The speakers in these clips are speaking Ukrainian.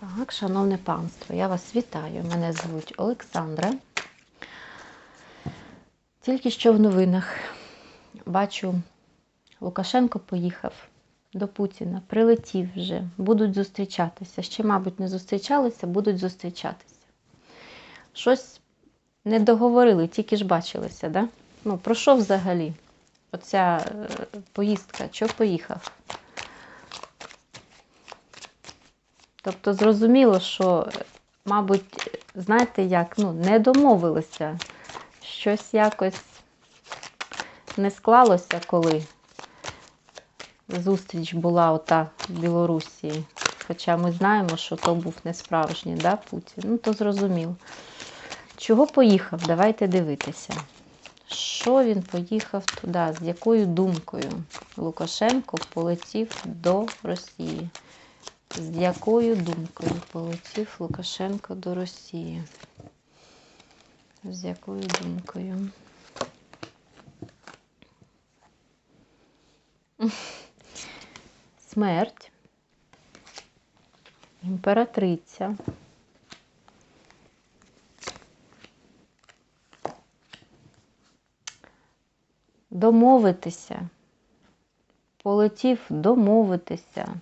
Так, шановне панство, я вас вітаю. Мене звуть Олександра. Тільки що в новинах бачу, Лукашенко поїхав до Путіна, прилетів вже, будуть зустрічатися. Ще, мабуть, не зустрічалися, будуть зустрічатися. Щось не договорили, тільки ж бачилися, да? Ну, про що взагалі? Оця е, поїздка, чого поїхав? Тобто зрозуміло, що, мабуть, знаєте як, ну, не домовилися. Щось якось не склалося, коли зустріч була ота в Білорусі. Хоча ми знаємо, що то був не справжній, да, Путін. Ну, то зрозуміло. Чого поїхав? Давайте дивитися. Що він поїхав туди? З якою думкою Лукашенко полетів до Росії? З якою думкою полетів Лукашенко до Росії? З якою думкою? Смерть, імператриця. Домовитися. Полетів домовитися.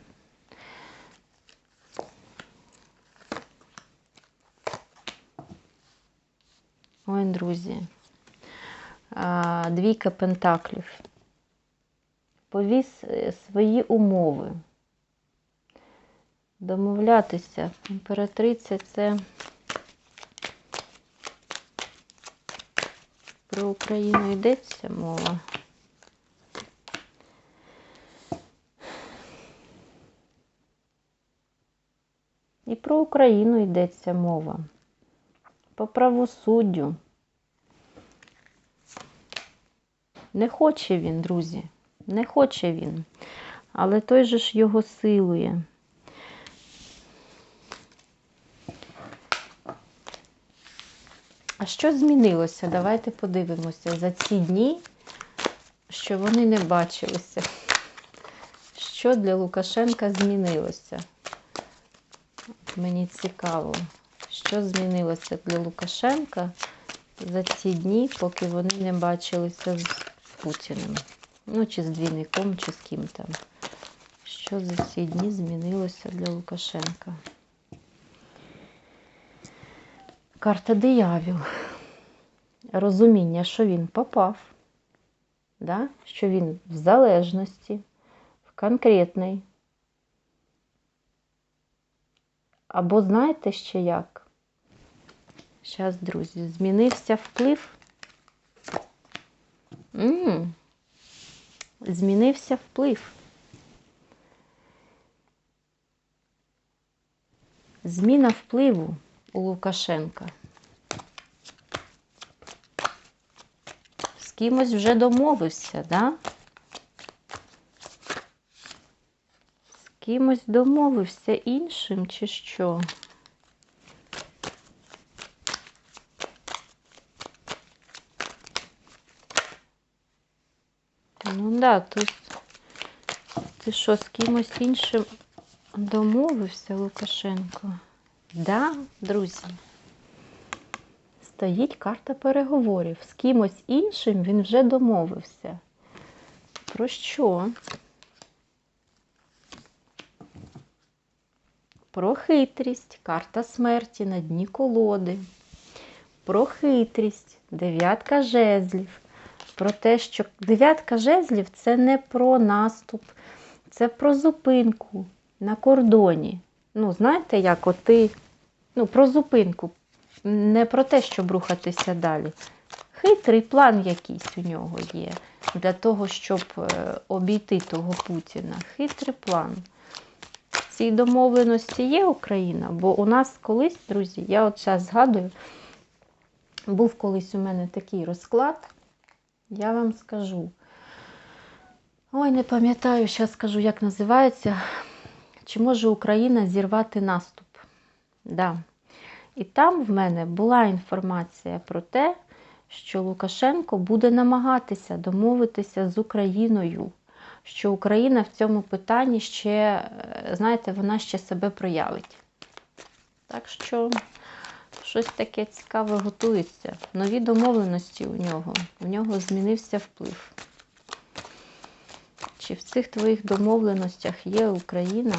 Ой, друзі. Двійка пентаклів. Повіз е, свої умови. Домовлятися. Імператриця це про Україну йдеться мова. І про Україну йдеться мова. По правосуддю. Не хоче він, друзі, не хоче він. Але той же ж його силує. А що змінилося? Давайте подивимося за ці дні, що вони не бачилися. Що для Лукашенка змінилося? Мені цікаво, що змінилося для Лукашенка за ці дні, поки вони не бачилися з Путіним. Ну, чи з двійником, чи з ким там. Що за ці дні змінилося для Лукашенка? Карта диявіл. Розуміння, що він попав, да? що він в залежності, в конкретний. Або знаєте ще як? Зараз, друзі, змінився вплив. М -м. Змінився вплив. Зміна впливу у Лукашенка. З кимось вже домовився, да? З кимось домовився іншим, чи що? Ну да, тут ти що, з кимось іншим домовився Лукашенко? Да, друзі. Стоїть карта переговорів. З кимось іншим він вже домовився. Про що? Про хитрість, карта смерті на дні колоди. Про хитрість, дев'ятка жезлів. Про те, що дев'ятка жезлів це не про наступ, це про зупинку на кордоні. Ну, знаєте, як от ти, ну, про зупинку, не про те, щоб рухатися далі. Хитрий план якийсь у нього є для того, щоб е, обійти того Путіна. Хитрий план. В цій домовленості є Україна, бо у нас колись, друзі, я от зараз згадую, був колись у мене такий розклад, я вам скажу. Ой, не пам'ятаю, зараз скажу, як називається. Чи може Україна зірвати наступ? Да. І там в мене була інформація про те, що Лукашенко буде намагатися домовитися з Україною, що Україна в цьому питанні ще, знаєте, вона ще себе проявить. Так що щось таке цікаве готується. Нові домовленості у нього. У нього змінився вплив. Чи в цих твоїх домовленостях є Україна?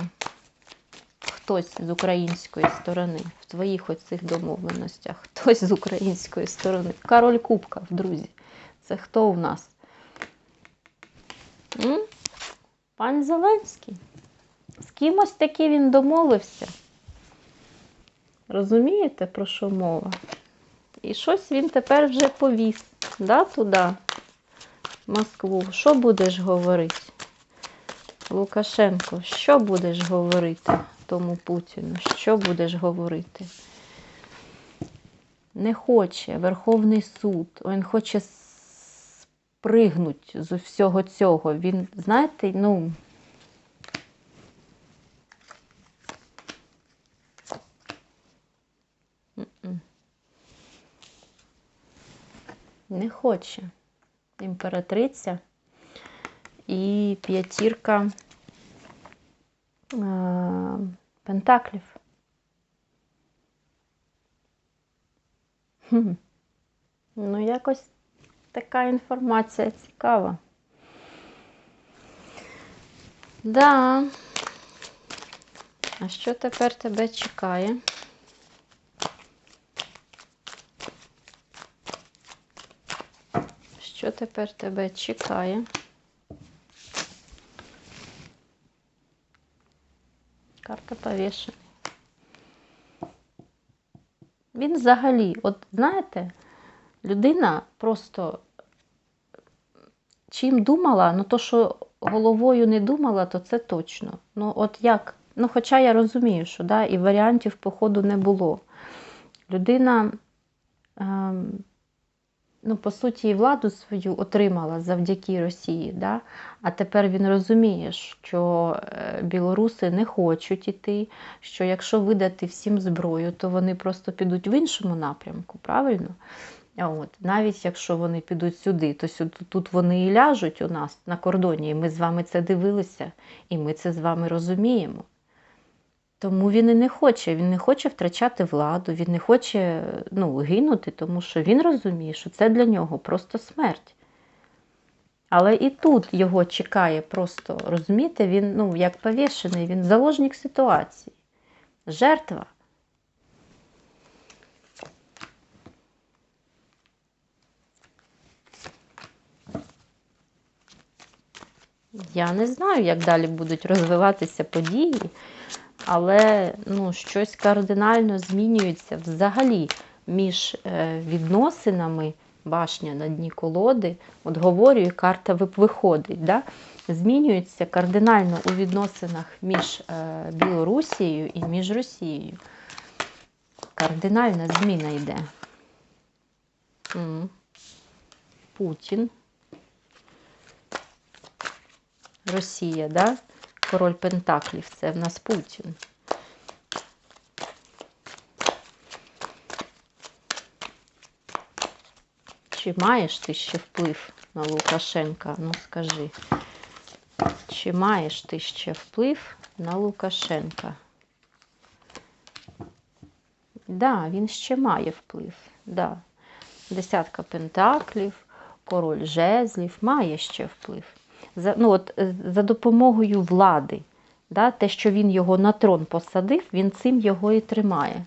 Хтось з української сторони, в твоїх оцих домовленостях, хтось з української сторони. Король Кубка, друзі. Це хто у нас? М? Пан Зеленський. З кимось таки він домовився. Розумієте, про що мова? І щось він тепер вже повіз, да, туди, в Москву. Що будеш говорити? Лукашенко, що будеш говорити тому Путіну? Що будеш говорити? Не хоче Верховний суд, він хоче спригнути з всього цього. Він, знаєте, ну. М-м. Не хоче імператриця і п'ятірка е, пентаклів. Хм. Ну, якось така інформація цікава. Да. А що тепер тебе чекає? Що тепер тебе чекає? Карта повішена. Він взагалі, от знаєте, людина просто чим думала, ну то, що головою не думала, то це точно. Ну, от як, ну, хоча я розумію, що да, і варіантів, походу, не було. Людина, ем, ну, по суті, владу свою отримала завдяки Росії, да? а тепер він розуміє, що е, білоруси не хочуть іти, що якщо видати всім зброю, то вони просто підуть в іншому напрямку, правильно? От, навіть якщо вони підуть сюди, то сюди, тут вони і ляжуть у нас на кордоні, і ми з вами це дивилися, і ми це з вами розуміємо. Тому він і не хоче, він не хоче втрачати владу, він не хоче ну, гинути, тому що він розуміє, що це для нього просто смерть. Але і тут його чекає просто, розумієте, він ну, як повішений, він заложник ситуації, жертва. Я не знаю, як далі будуть розвиватися події, але ну, щось кардинально змінюється взагалі між е, відносинами башня на дні колоди. От говорю, і карта виходить. Да? Змінюється кардинально у відносинах між е, Білорусією і між Росією. Кардинальна зміна йде. Путін. Росія, да? Король Пентаклів, це в нас Путін. Чи маєш ти ще вплив на Лукашенка? Ну скажи. Чи маєш ти ще вплив на Лукашенка? Да, він ще має вплив. Да. Десятка пентаклів, король жезлів, має ще вплив за, ну, от, е, за допомогою влади. Да, Те, що він його на трон посадив, він цим його і тримає.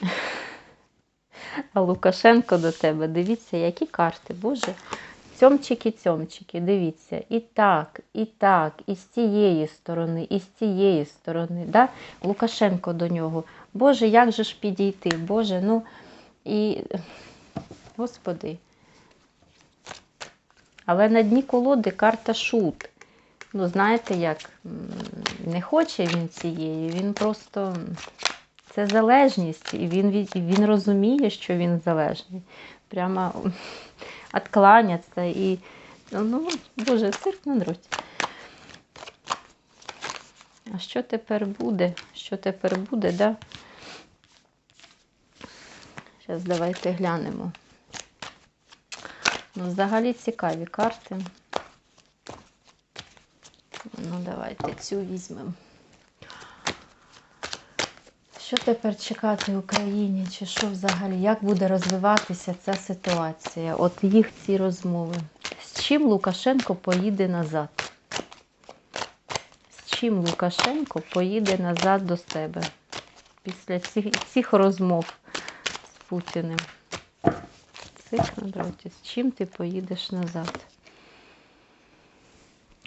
А Лукашенко до тебе, дивіться, які карти, Боже. Цьомчики-цьомчики, дивіться, і так, і так, і з цієї сторони, і з цієї сторони. Да? Лукашенко до нього. Боже, як же ж підійти? Боже, ну і. Господи. Але на дні колоди карта шут. Ну, знаєте, як не хоче він цієї, він просто. Це залежність, і він він розуміє, що він залежний. Прямо откланяться і, ну, боже, цирк на дроті. А що тепер буде? Що тепер буде, да? Зараз давайте глянемо. Ну, взагалі цікаві карти. Ну, давайте цю візьмемо. Що тепер чекати Україні? Чи що взагалі? Як буде розвиватися ця ситуація? От їх ці розмови. З чим Лукашенко поїде назад? З чим Лукашенко поїде назад до себе після цих, цих розмов з Путіним? Цих на дроті. З чим ти поїдеш назад?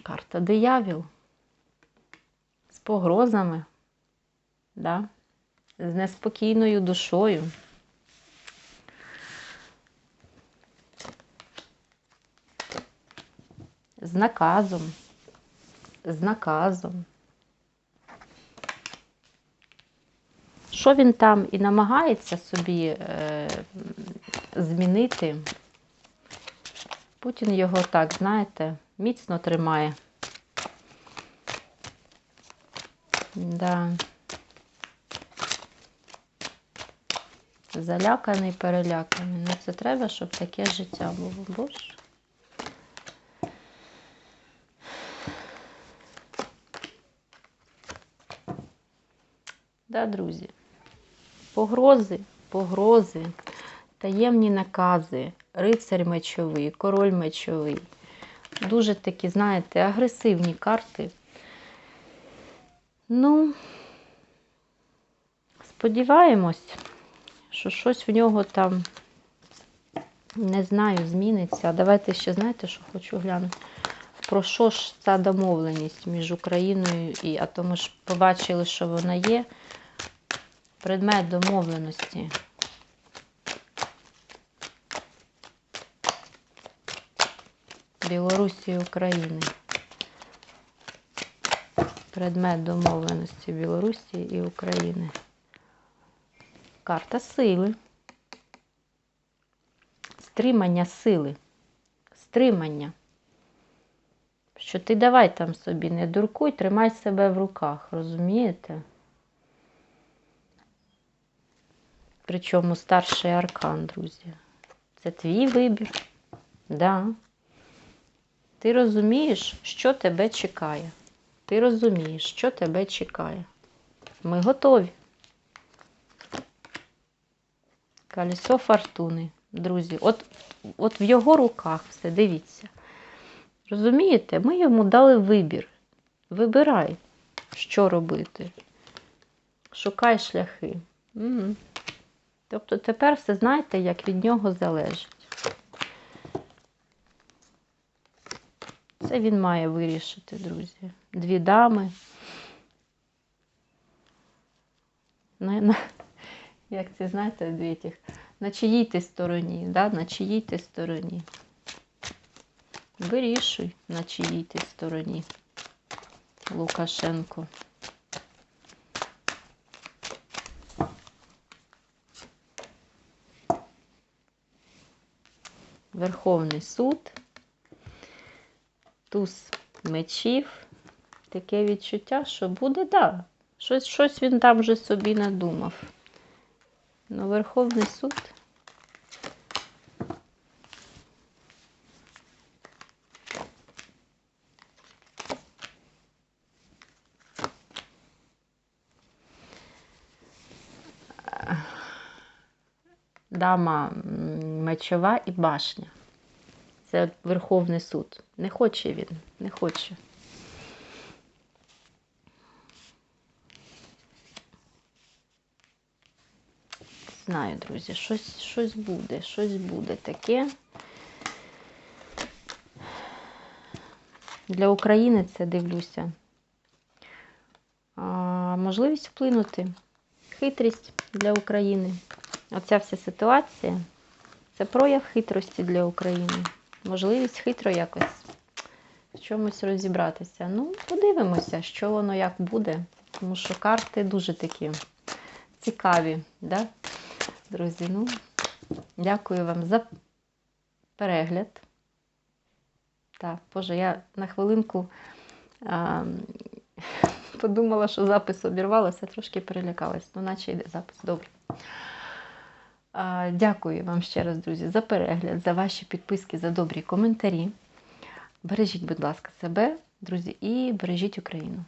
Карта диявіл. З погрозами. Да? З неспокійною душою. З наказом. З наказом. Що він там і намагається собі е, змінити? Путін його так, знаєте, міцно тримає. Да. Заляканий, переляканий. Ну це треба, щоб таке життя було. Боже. Да, друзі. Погрози, погрози, таємні накази, рицарь мечовий, король мечовий. Дуже такі, знаєте, агресивні карти. Ну, сподіваємось, що щось в нього там, не знаю, зміниться. Давайте ще, знаєте, що хочу глянути. Про що ж ця домовленість між Україною і, а то ми ж побачили, що вона є. Предмет домовленості. Білорусі і України. Предмет домовленості Білорусі і України. Карта сили. Стримання сили. Стримання. Що ти давай там собі, не дуркуй, тримай себе в руках, розумієте? Причому старший аркан, друзі. Це твій вибір. Да. Ти розумієш, що тебе чекає. Ти розумієш, що тебе чекає. Ми готові. Колесо фортуни, друзі. От, от в його руках все, дивіться. Розумієте, ми йому дали вибір. Вибирай, що робити. Шукай шляхи. Угу. Тобто тепер все знаєте, як від нього залежить. Це він має вирішити, друзі. Дві дами. Як це, знаєте, дві тих. На чиїй ти стороні, да? на чиїй ти стороні. Вирішуй, на чиїй ти стороні. Лукашенко. Верховний суд, туз мечів. Таке відчуття, що буде, да, щось, щось він там вже собі надумав. Ну, Верховний суд. Дама мечова і башня. Це Верховний суд. Не хоче він, не хоче. Знаю, друзі, щось, щось буде, щось буде таке. Для України це дивлюся. А, можливість вплинути. Хитрість для України. Оця вся ситуація це прояв хитрості для України. Можливість хитро якось в чомусь розібратися. Ну, подивимося, що воно як буде. Тому що карти дуже такі цікаві, да? Друзі. Ну, дякую вам за перегляд. Так, Боже, я на хвилинку а, подумала, що запис обірвалося, трошки перелякалась. Ну, наче йде запис. Добре. А, Дякую вам ще раз, друзі, за перегляд, за ваші підписки, за добрі коментарі. Бережіть, будь ласка, себе, друзі, і бережіть Україну.